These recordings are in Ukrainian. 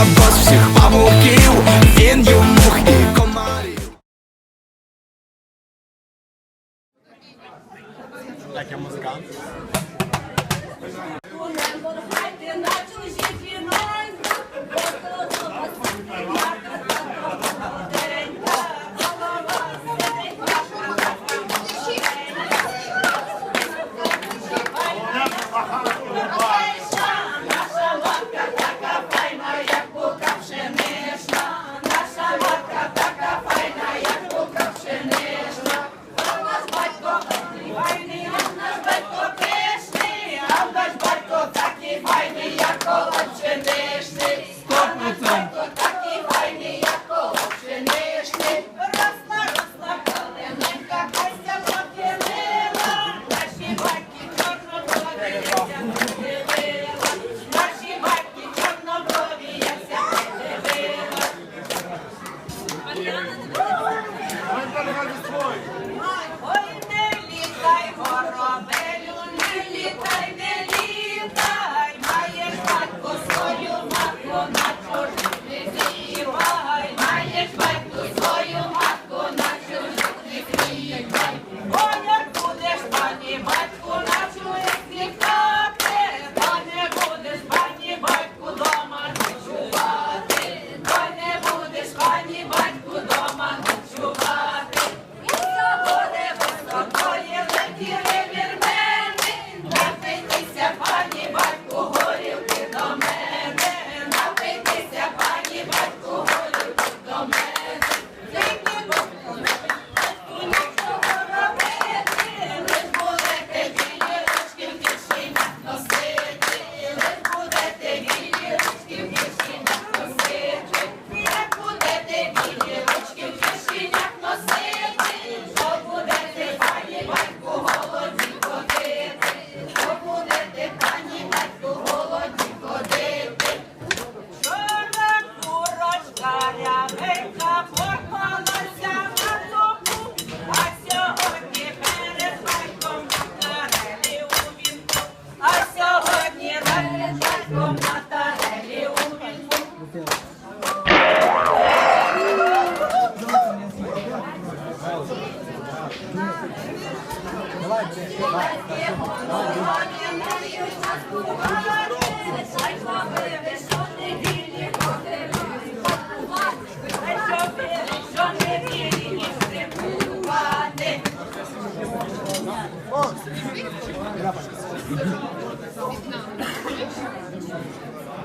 я вас всех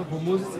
По музиці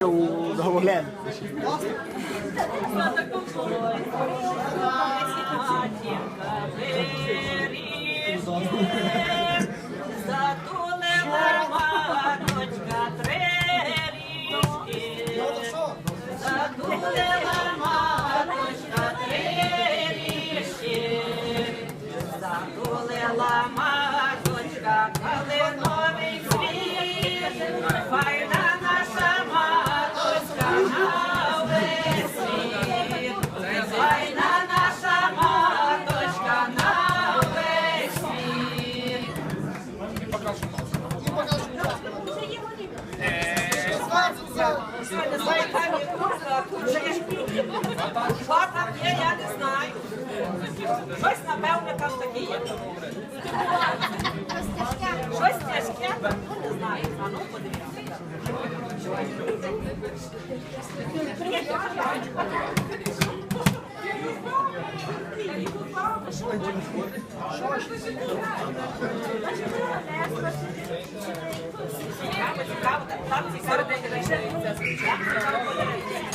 Удоволяє. не знаю, яка мені курса, тут же є Що там є, я не знаю. Щось, напевно, там таке є. Щось тяжке, ну не знаю. А ну, подивіться. Цікаво, там цікаво де речення.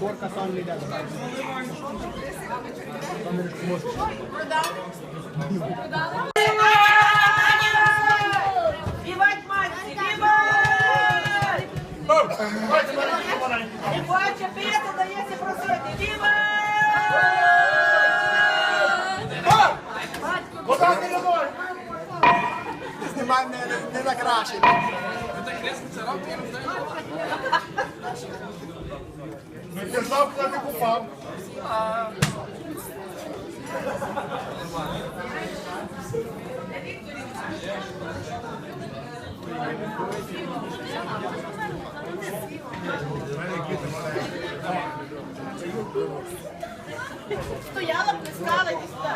Porca sonni del Вівать Не хоче пити, дається просити. Вівать! Куда ти любиш? Знімай не, не на краще. Ну ти знав, коли ти купав. Стояла, плескала і сюди.